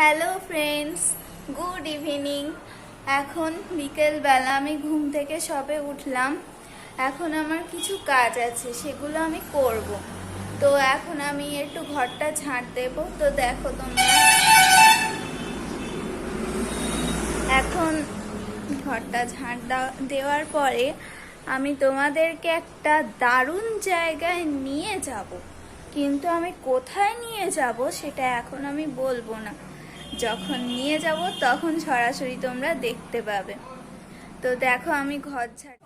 Hello friends good evening এখন বিকেলবেলা আমি ঘুম থেকে সবে উঠলাম। এখন আমার কিছু কাজ আছে, সেগুলো আমি করব। তো এখন আমি একটু ঘরটা ঝাঁট দেব। তো দেখো তোমরা। এখন ঘরটা ঝাঁট দেওয়ার পরে আমি তোমাদেরকে একটা দারুণ জায়গায় নিয়ে যাব। কিন্তু আমি কোথায় নিয়ে যাব সেটা এখন আমি বলব না। যখন নিয়ে যাব তখন সরাসরি তোমরা দেখতে পাবে। তো দেখো আমি ঘর ঝাড়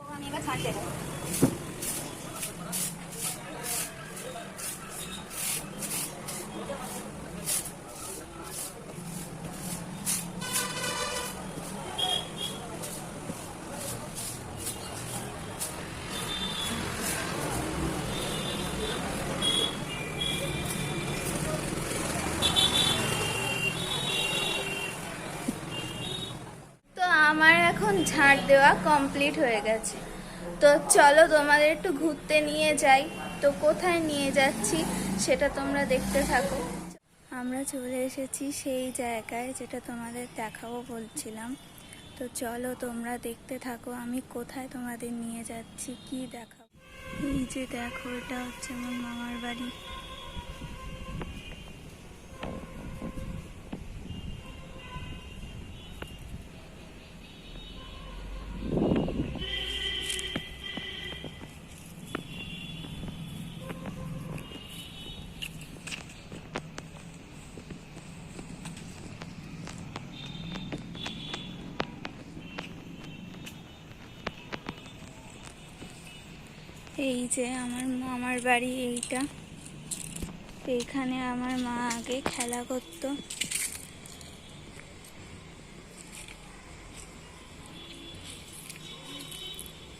আমার এখন ঝাড় দেওয়া কমপ্লিট হয়ে গেছে। তো চলো তোমাদের একটু ঘুরতে নিয়ে যাই। তো কোথায় নিয়ে যাচ্ছি সেটা তোমরা দেখতে থাকো। আমরা চলে এসেছি সেই জায়গায় যেটা তোমাদের দেখাবো বলছিলাম। তো চলো তোমরা দেখতে থাকো আমি কোথায় তোমাদের নিয়ে যাচ্ছি, কি দেখাবো। এই যে দেখো, এটা হচ্ছে আমার মামার বাড়ি। এই যে আমার মামার বাড়ি এইটা। এইখানে আমার মা আগে খেলা করতো।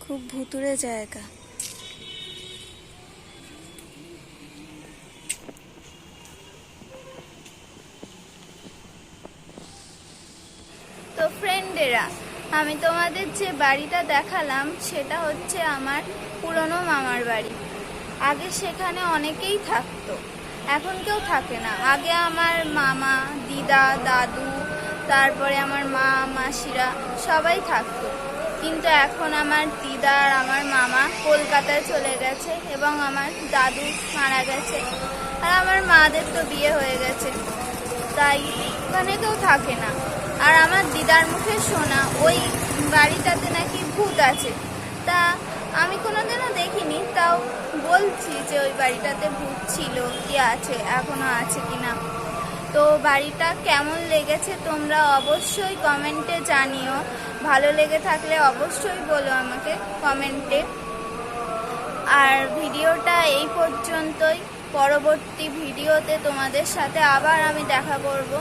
খুব ভুতুরে জায়গা। তো ফ্রেন্ডেরা আমি তোমাদের যে বাড়িটা দেখালাম, সেটা হচ্ছে আমার পুরনো মামার বাড়ি। আগে সেখানে অনেকেই থাকতো। এখন কেউ থাকে না। আগে আমার মামা, দিদা, দাদু, তারপরে আমার মা, মাসিরা সবাই থাকতো। কিন্তু এখন আমার দিদা আর আমার মামা কলকাতায় চলে গেছে এবং আমার দাদু মারা গেছে। আর আমার মাদের তো বিয়ে হয়ে গেছে। তাই এখানে কেউ থাকে না। আর আমার দিদার মুখে শোনা ওই বাড়িটাতে নাকি ভূত আছে। তা আমি কোনোদিনও দেখিনি, তাও বলছি যে ওই বাড়িটাতে ভূত ছিল, কি আছে, এখনও আছে কি না তো বাড়িটা কেমন লেগেছে তোমরা অবশ্যই কমেন্টে জানিও। ভালো লেগে থাকলে অবশ্যই বলো আমাকে কমেন্টে। আর ভিডিওটা এই পর্যন্তই। পরবর্তী ভিডিওতে তোমাদের সাথে আবার আমি দেখা করব।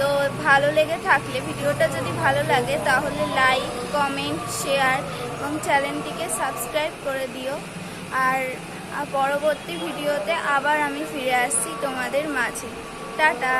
তো ভালো লেগে থাকলে, ভিডিওটা যদি ভালো লাগে, তাহলে লাইক কমেন্ট শেয়ার এবং চ্যানেলটিকে সাবস্ক্রাইব করে দিও। আর পরবর্তী ভিডিওতে আবার আমি ফিরে আসছি তোমাদের মাঝে। টাটা!